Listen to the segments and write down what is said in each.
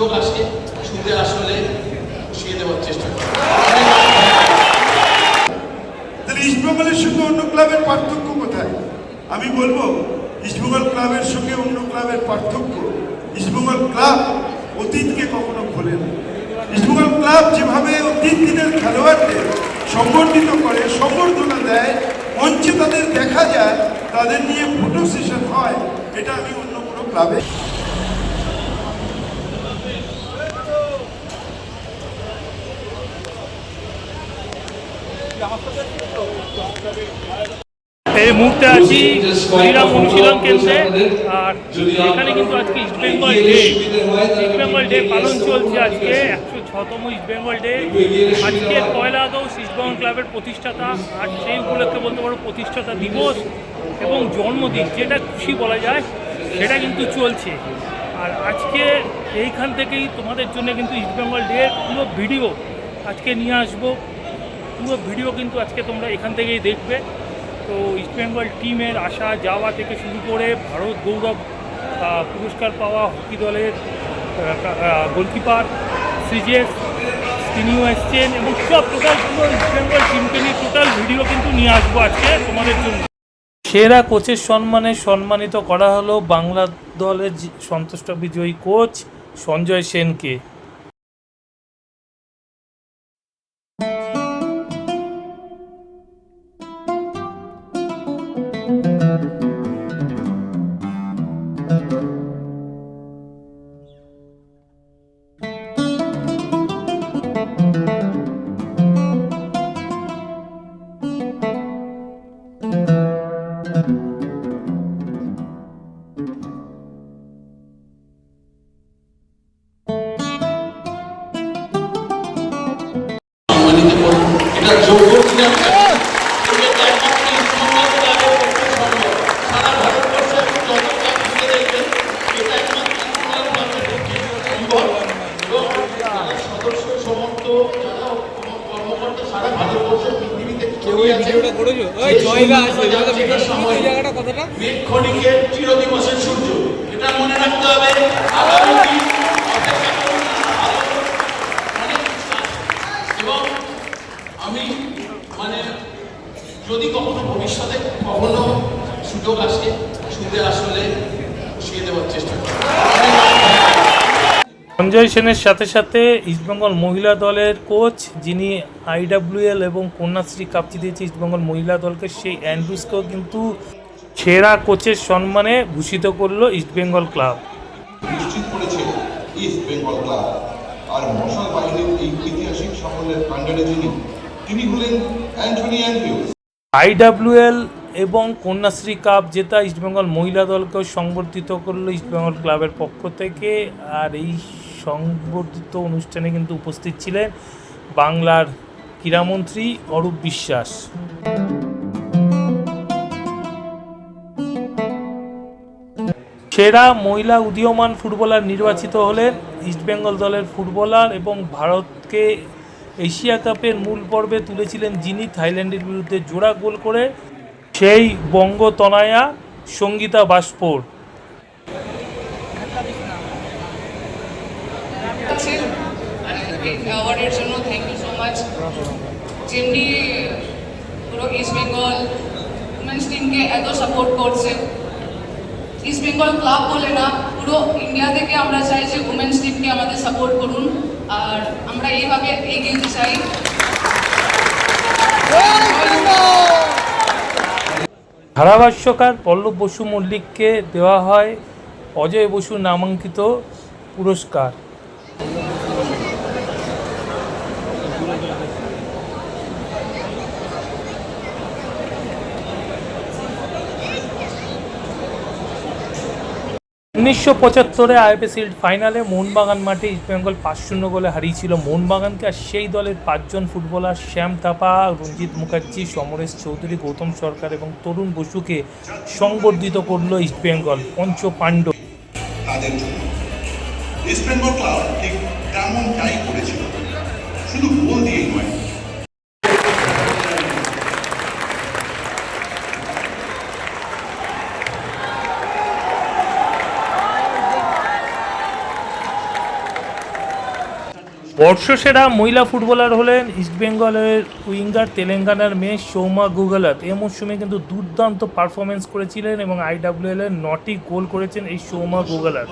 সুযোগ আসে আসলে পুষিয়ে দেওয়ার চেষ্টা করি। তাহলে ইস্টবেঙ্গলের সঙ্গে অন্য ক্লাবের পার্থক্য কোথায়? আমি বলব ইস্টবেঙ্গল ক্লাবের সঙ্গে অন্য ক্লাবের পার্থক্য ইস্টবেঙ্গল ক্লাব অতীতকে কখনো ভোলে না। ইস্টবেঙ্গল ক্লাব যেভাবে অতীত দিনের খেলোয়াড়দের সংগঠিত করে সম্বর্ধনা দেয়, মঞ্চে তাদের দেখা যায়, তাদের নিয়ে ফটো সেশন হয়, এটা আমি অন্য কোনো ক্লাবে এই মুহূর্তে আছি ক্রীড়া অনুশীলন কেন্দ্রে। আর এখানে কিন্তু আজকে East Bengal day East Bengal day পালন চলছে আজকে। একশো ছতম ইস্ট বেঙ্গল ডে আজকে পয়লা আগস্ট ইস্ট বেঙ্গল ক্লাবের প্রতিষ্ঠাতা আর সেই উপলক্ষে বলতে পারো প্রতিষ্ঠাতা দিবস এবং জন্মদিন, যেটা খুশি বলা যায়, সেটা কিন্তু চলছে। আর আজকে এইখান থেকেই তোমাদের জন্য কিন্তু ইস্ট বেঙ্গল ডে পুরো ভিডিও আজকে নিয়ে আসব। পুরো ভিডিও কিন্তু আজকে তোমরা এখান থেকেই দেখবে। তো ইস্টবেঙ্গল টিমের আসা যাওয়া থেকে শুরু করে ভারত গৌরব পুরস্কার পাওয়া হকি দলের গোলকিপার সিজেস তিনিও এসছেন এবং সব টোটাল পুরো ইস্টবেঙ্গল টিমকে নিয়ে টোটাল ভিডিও কিন্তু নিয়ে আসব আজকে তোমাদের জন্য। সেরা কোচের সম্মানে সম্মানিত করা হলো বাংলা দলের সন্তুষ্ট বিজয়ী কোচ সঞ্জয় সেনকে। জায়গাটা কথাটা মেঘ চিরদিবসের সূর্য এটা মনে রাখতে হবে। এবং আমি মানে যদি কখনো ভবিষ্যতে কখনো সুযোগ আসে সুদের আসলে সঞ্জয় সেনের সাথে সাথে ইস্টবেঙ্গল মহিলা দলের কোচ যিনি আইডাব্লিউএল এবং কন্যাশ্রী কাপ জিতেছে ইস্টবেঙ্গল মহিলা দলকে সেই অ্যান্ড্রুসকেও কিন্তু সেরা কোচের সম্মানে ভূষিত করল ইস্টবেঙ্গল ক্লাব নিশ্চিত করেছে ইস্ট বেঙ্গল ক্লাব আর মশাল বাহিনীর এই ঐতিহাসিক সাফল্যের যিনি তিনি হলেন অ্যান্টনি অ্যান্ড্রিউস আইডাব্লিউএল এবং কন্যাশ্রী কাপ জেতা ইস্টবেঙ্গল মহিলা দলকেও সংবর্ধিত করল ইস্টবেঙ্গল ক্লাবের পক্ষ থেকে। আর এই সংবর্ধিত অনুষ্ঠানে কিন্তু উপস্থিত ছিলেন বাংলার ক্রীড়ামন্ত্রী অরূপ বিশ্বাস। সেরা মহিলা উদীয়মান ফুটবলার নির্বাচিত হলেন ইস্টবেঙ্গল দলের ফুটবলার এবং ভারতকে এশিয়া কাপের মূল পর্বে তুলেছিলেন যিনি থাইল্যান্ডের বিরুদ্ধে জোড়া গোল করে, সেই বঙ্গতনয়া সঙ্গীতা বাসপুর আছে এই অ্যাওয়ার্ডের জন্য থ্যাংক ইউ সো মাচ যেমনি পুরো ইস্ট বেঙ্গল উমেন্স টিমকে এত সাপোর্ট করছে। ইস্ট বেঙ্গল ক্লাব বলে না, পুরো ইন্ডিয়া থেকে আমরা চাই যে উমেন্স টিমকে আমাদের সাপোর্ট করুন। আর আমরা এইভাবে এগিয়ে চাই। ধারাভাষ্যকার পল্লব বসু মল্লিককে দেওয়া হয় অজয় বসু নামাঙ্কিত পুরস্কার। উনিশশো পঁচাত্তরে আইপি শিল্ড ফাইনালে মোহনবাগান মাঠে ইস্টবেঙ্গল পাঁচ শূন্য গোলে হারিয়েছিল মোহনবাগানকে আর সেই দলের পাঁচজন ফুটবলার শ্যাম থাপা রঞ্জিত মুখার্জি, সমরেশ চৌধুরী, গৌতম সরকার এবং তরুণ বসুকে সংবর্ধিত করল ইস্টবেঙ্গল পঞ্চ পাণ্ডব। তাদের জন্য। ইস্ট বেঙ্গল ক্লাব ঠিক তেমনটাই করেছিল। শুধু গোল দিয়েই নয় বর্ষসেরা মহিলা ফুটবলার হলেন ইস্টবেঙ্গলের উইঙ্গার তেলেঙ্গানার মেয়ে সৌমা গুগলাত। এ মরশুমে কিন্তু দুর্দান্ত পারফরমেন্স করেছিলেন এবং আইডাব্লিউএল এর নটি গোল করেছেন এই সৌমা গুগলাত।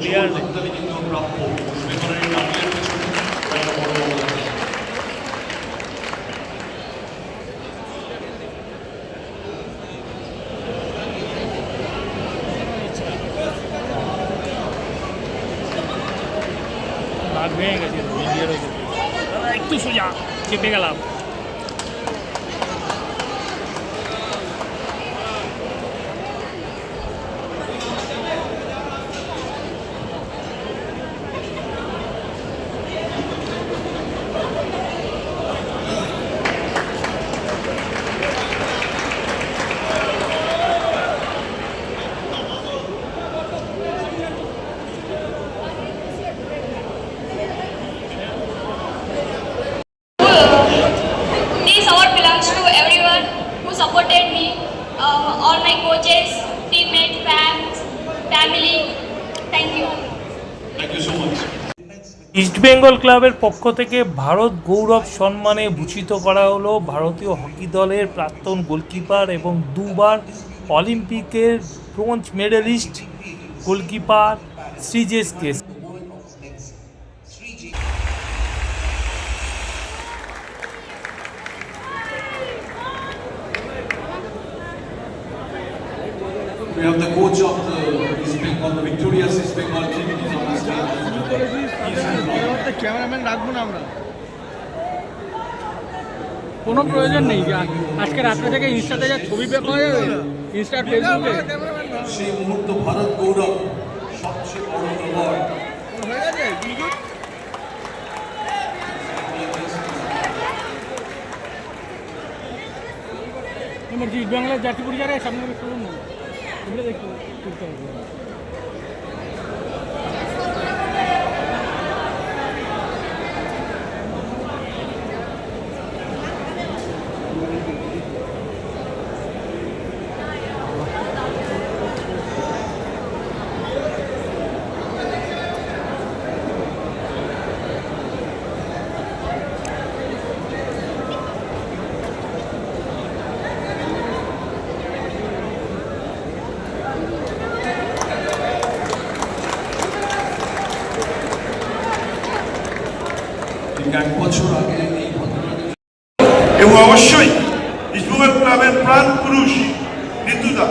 প্লেয়ার হাততালি কিন্তু প্রাপ্য বেঙ্গলের এই নামের পেছনে একটা বড় অবদান আছে। রাগ ভেঙে গেছে ইন্ডিয়ার ওপর। দাদা একটু সোজা চেপে গেলাম ইস্টবেঙ্গল ক্লাবের পক্ষ থেকে ভারত গৌরব সম্মানে ভূষিত করা হলো ভারতীয় হকি দলের প্রাক্তন গোলকিপার এবং দুবার অলিম্পিকের ব্রোঞ্জ মেডেলিস্ট গোলকিপার শ্রীজেশকে। We stage. ক্যামেরাম্যান রাখব না আমরা। কোনো প্রয়োজন নেই। আজকে রাত্রে থেকে ইনস্টাতে যা ছবি পে পাওয়া যাবে ইনস্টা ফেসবুকে সেই মুহূর্ত ভারত গৌরব সবচেয়ে বড় অ্যাওয়ার্ড হয়ে গেছে? ইস্ট বাংলার জাতীয় পরিচয় সামনে শুনুন না? এগুলো দেখতে হবে ঠিক এক বছর আগে এই ভদ্রলোকের এবং অবশ্যই ইস্টবেঙ্গল ক্লাবের প্রাণ পুরুষ ঋতুদা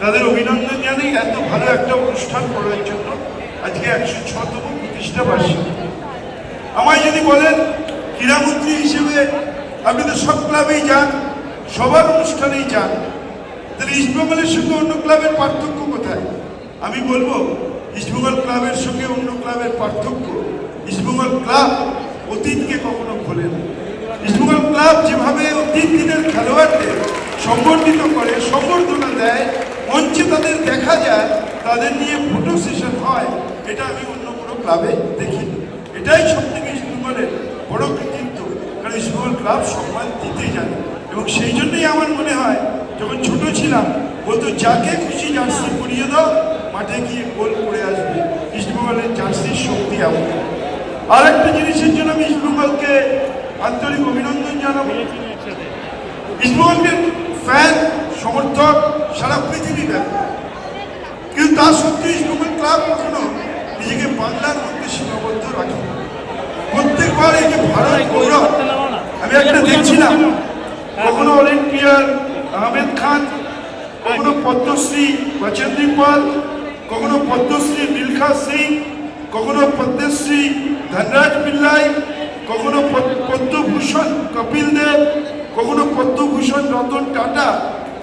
তাদের জানাই এত ভালো একটা অনুষ্ঠান করার জন্য আজকে একশো ছতম প্রতিষ্ঠা বার্ষিকী। আমায় যদি বলেন, ক্রীড়ামন্ত্রী হিসেবে আপনি তো সব ক্লাবেই যান, সবার অনুষ্ঠানেই যান, তাহলে ইস্টবেঙ্গলের সঙ্গে অন্য ক্লাবের পার্থক্য কোথায়? আমি বলব ইস্টবেঙ্গল ক্লাবের সঙ্গে অন্য ক্লাবের পার্থক্য ইস্টবেঙ্গল ক্লাব অতীতকে কখনো ভোলে না। ইস্টবেঙ্গল ক্লাব যেভাবে অতীত দিনের খেলোয়াড়দের সংগঠিত করে, সংবর্ধনা দেয় মঞ্চে তাদের দেখা যায়, তাদের নিয়ে ফটো সেশন হয়, এটা আমি অন্য কোনো ক্লাবে দেখিনি। এটাই সব থেকে ইস্টবেঙ্গলের বড় কৃতিত্ব, কারণ ইস্টবেঙ্গল ক্লাব সম্মান দিতে জানে। এবং সেই জন্যই আমার মনে হয়, যখন ছোট ছিলাম, বলতো, যাকে খুশি জার্সি পরিয়ে দাও, মাঠে গিয়ে গোল করে আসবে। ইস্টবেঙ্গলের জার্সির শক্তি এমন। আর একটা জিনিসের জন্য আমি ইস্টবেঙ্গলকে আন্তরিক অভিনন্দন জানাব। ইস্টবেঙ্গলের ফ্যান সমর্থক, সারা পৃথিবী ব্যাপী কিন্তু তা সত্ত্বেও ইস্টবেঙ্গল ক্লাব কখনো নিজেকে বাংলার মধ্যে সীমাবদ্ধ রাখে প্রত্যেকবার এই যে ভারত গৌরব, আমি একটা দেখছিলাম। কখনো অলিম্পিয়ার আহমেদ খান, কখনো পদ্মশ্রী বচেন্দ্রী পাল, কখনো পদ্মশ্রী মিলখা সিং, কখনো পদ্মশ্রী ধনরাজ পিল্লাই কখনো পদ্মভূষণ কপিল দেব কখনো পদ্মভূষণ, রতন টাটা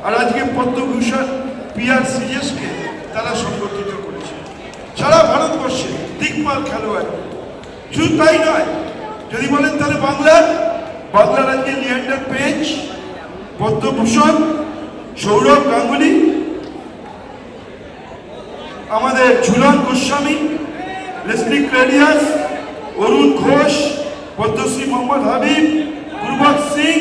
আর আজকে পদ্মভূষণ পিয়ার সিজেসকে তারা সংগঠিত করেছে। সারা ভারতবর্ষে দিকপাল খেলোয়াড়। শুধু তাই নয়, যদি বলেন তাহলে বাংলার বাংলার আজকে লিয়ান্ডার পেজ, পদ্মভূষণ, সৌরভ গাঙ্গুলি, আমাদের ঝুলন গোস্বামী, লেসলি ক্রেডিয়াস, অরুণ ঘোষ, পদ্মশ্রী মোহাম্মদ হাবিব গুরবত সিং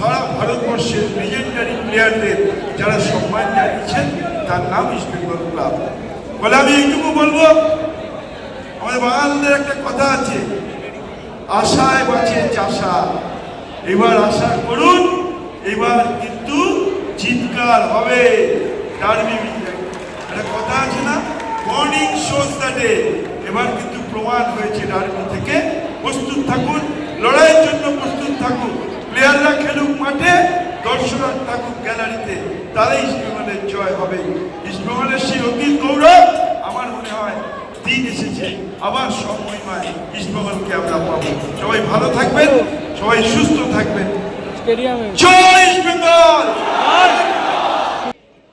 ভারতবর্ষের লিজেন্ডারি প্লেয়ারদের যারা সম্মান জানিয়েছেন, তার নাম ইস্ট বেঙ্গল ক্লাব বলে আমি এইটুকু বলব, আমাদের বাঙালদের একটা কথা আছে আশায় বাঁচে চাষা। এবার আশা করুন, এবার কিন্তু চিৎকার হবে। ডার্বি একটা কথা আছে না মর্নিং শোজ দ্য এবার কিন্তু প্রমাণ হয়েছে ডার্বি থেকে। প্রস্তুত থাকুন, লড়াইয়ের জন্য প্রস্তুত থাকুন। প্লেয়াররা খেলুক মাঠে দর্শকরা থাকুক গ্যালারিতে তারাই ইস্টবেঙ্গলের জয় হবে। ইস্টবেঙ্গলের সেই অতীত গৌরব আমার মনে হয় দিন এসেছে আবার সময়ময় ইস্টবেঙ্গলকে আমরা পাবো। সবাই ভালো থাকবেন সবাই সুস্থ থাকবেন। জয় ইস্টবেঙ্গল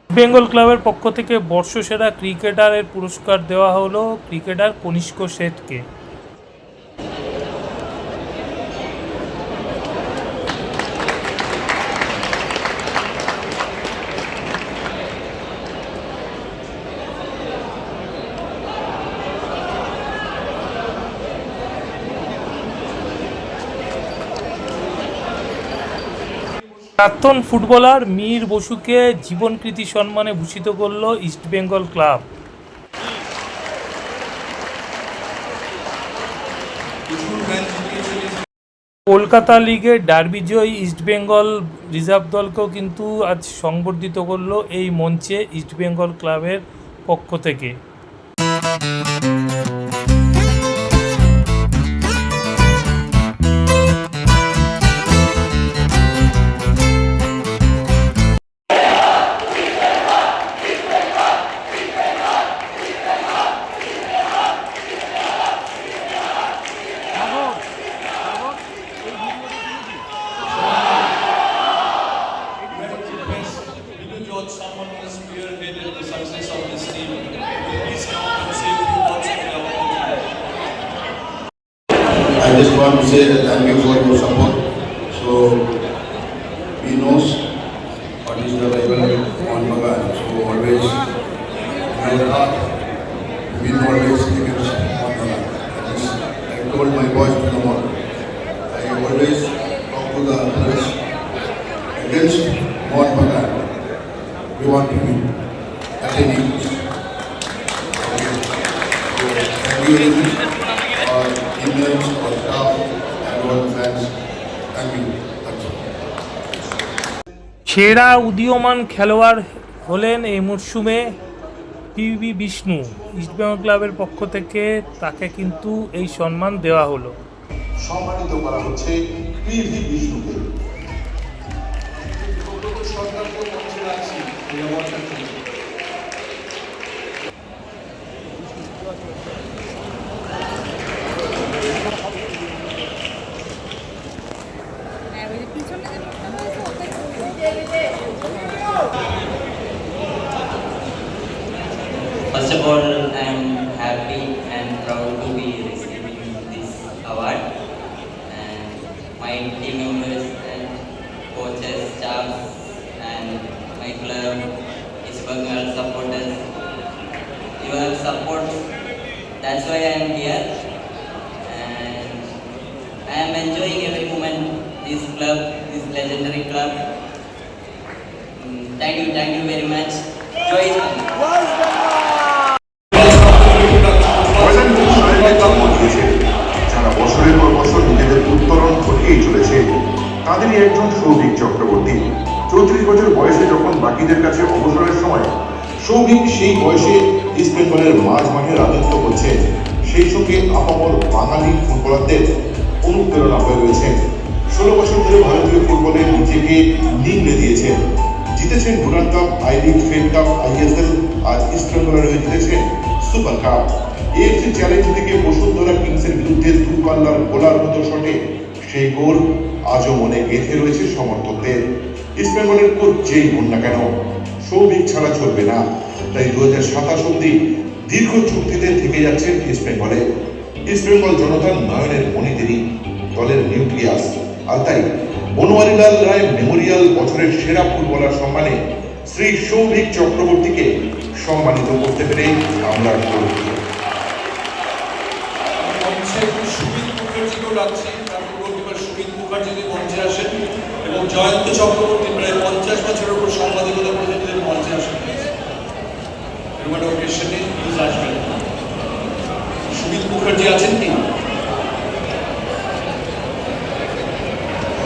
বেঙ্গল ক্লাবের পক্ষ থেকে বর্ষসেরা ক্রিকেটারের পুরস্কার দেওয়া হলো ক্রিকেটার কনিষ্ক শেঠকে। প্রাক্তন ফুটবলার মীর বসুকে জীবনকৃতি সম্মানে ভূষিত করল ইস্টবেঙ্গল ক্লাব। কলকাতা লিগে ডার্বি জয়ী ইস্টবেঙ্গল রিজার্ভ দলকেও কিন্তু আজ সংবর্ধিত করল এই মঞ্চে ইস্টবেঙ্গল ক্লাবের পক্ষ থেকে। Just want to say that thank you for your support. The. Thank you. সেরা উদীয়মান খেলোয়াড় হলেন এই মরশুমে পিবি বিষ্ণু ইস্টবেঙ্গল ক্লাবের পক্ষ থেকে তাকে কিন্তু এই সম্মান দেওয়া হলো সম্মানিত করা হচ্ছে পিভি বিষ্ণুকে First of all, বাকিদের কাছে অবসরের সময় সৌভিক সেই বয়সে ইস্ট বেঙ্গলের মাঝ মাঠে রাজত্ব করছে। সেই সঙ্গে আপামর বাঙালি ফুটবলারদের অনুপ্রেরণা হয়ে রয়েছেন ষোলো বছর ধরে ভারতীয় ফুটবলে নিজেকে নিংড়ে দিয়েছেন জিতেছেন Durand cup, I league, Fed cup ISL R east বেঙ্গলের হয়ে জিতেছেন সুপার কাপ। এএফসি চ্যালেঞ্জ থেকে বসুন্ধরা কিংসের বিরুদ্ধে দূরপাল্লার গোলার মতো শটে। সেই গোল আজও মনে গেঁথে রয়েছে সমর্থকদের। ইস্ট বেঙ্গলের কোচ যেই হন না কেন, সৌভিক ছাড়া চলবে না। তাই দু হাজার সাতাশ অব্দি দীর্ঘ চুক্তিতে থেকে যাচ্ছেন ইস্ট বেঙ্গলে ইস্ট বেঙ্গল জনতার নয়নের মণি তিনি দলের নিউক্লিয়াস। আর তাই বনোয়ারিলাল রায় মেমোরিয়াল বছরের সেরা ফুটবলার সম্মানে শ্রী সৌভিক চক্রবর্তীকে সম্মানিত করতে পেরে আমরা মঞ্চে সুমিত মুখার্জিকেও ডাকছি তারপর গোলকিপার সুমিত মুখার্জি মঞ্চে আসেন এবং জয়ন্ত চক্রবর্তী প্রায় পঞ্চাশ বছরের উপর সাংবাদিকতা করে তিনি মঞ্চে আসেন নিউজ আসবেন সুমিত মুখার্জি আছেন কি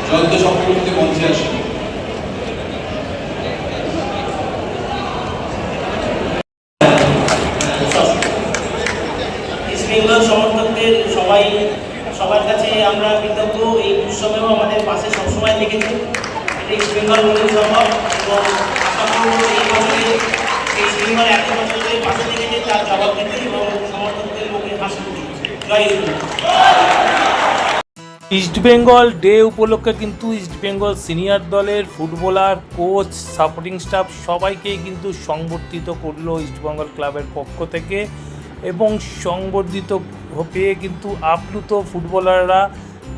জয়ন্ত চক্রবর্তী মঞ্চে আসেন ইস্ট বেঙ্গল সমর্থকদের সবাই সবার কাছে আমরা কৃতজ্ঞ এই উৎসবেও আমাদের পাশে সবসময় থেকেছে এটা ইস্ট বেঙ্গল বলে সম্ভব এবং আশা করব এই বছরে ইস্ট বেঙ্গল এত বছর ধরে পাশে থেকেছে তার জবাব দিতে এবং সমর্থকদের মুখে হাসি ফুটে জয় ইস্ট বেঙ্গল ইস্টবেঙ্গল ডে উপলক্ষে কিন্তু ইস্টবেঙ্গল সিনিয়র দলের ফুটবলার কোচ সাপোর্টিং স্টাফ সবাইকেই কিন্তু সংবর্ধিত করল ইস্টবেঙ্গল ক্লাবের পক্ষ থেকে এবং সংবর্ধিত পেয়ে কিন্তু আপ্লুত ফুটবলাররা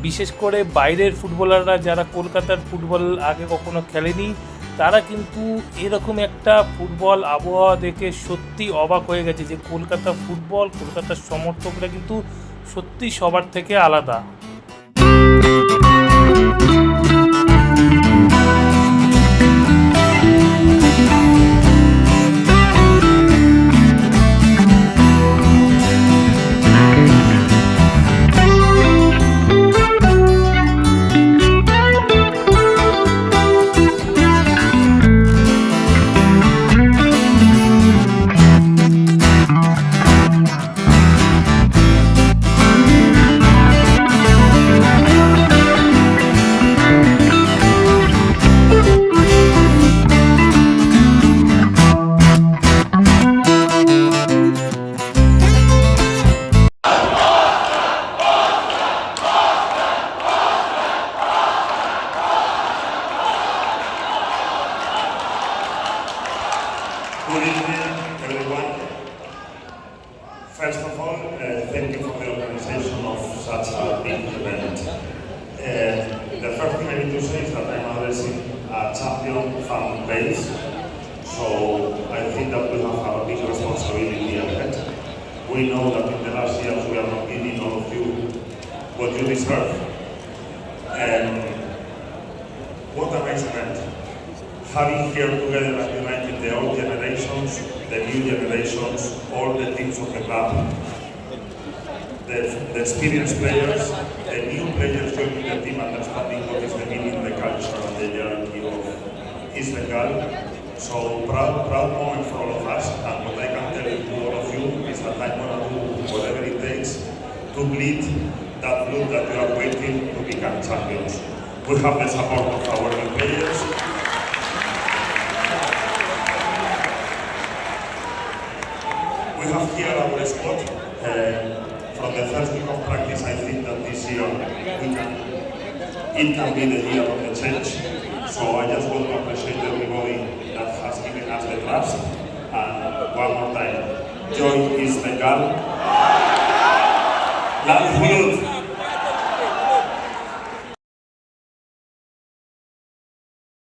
বিশেষ করে বাইরের ফুটবলাররা যারা কলকাতার ফুটবল আগে কখনো খেলেনি তারা কিন্তু এরকম একটা ফুটবল আবহাওয়া দেখে সত্যি অবাক হয়ে গেছে যে কলকাতা ফুটবল, কলকাতার সমর্থকরা কিন্তু সত্যি সবার থেকে আলাদা। We know that in the last years we are not giving all of you what you deserve. And what a nice event having here together united the old generations, the new generations, all the teams of the club, the, the experienced players, the new players joining the team, understanding what is the meaning, the culture, and the hierarchy of East Bengal. So proud, proud moment for all of us, and what I can tell you to all of that I'm gonna do whatever it takes to bleed that blood that you are waiting to become champions. We have the support of our players. We have here our squad. Uh, from the first week of practice, I think that this year can, it can be the year of the change. So I just want to appreciate everybody that has given us the trust. And one more time, John East Bengal. Lal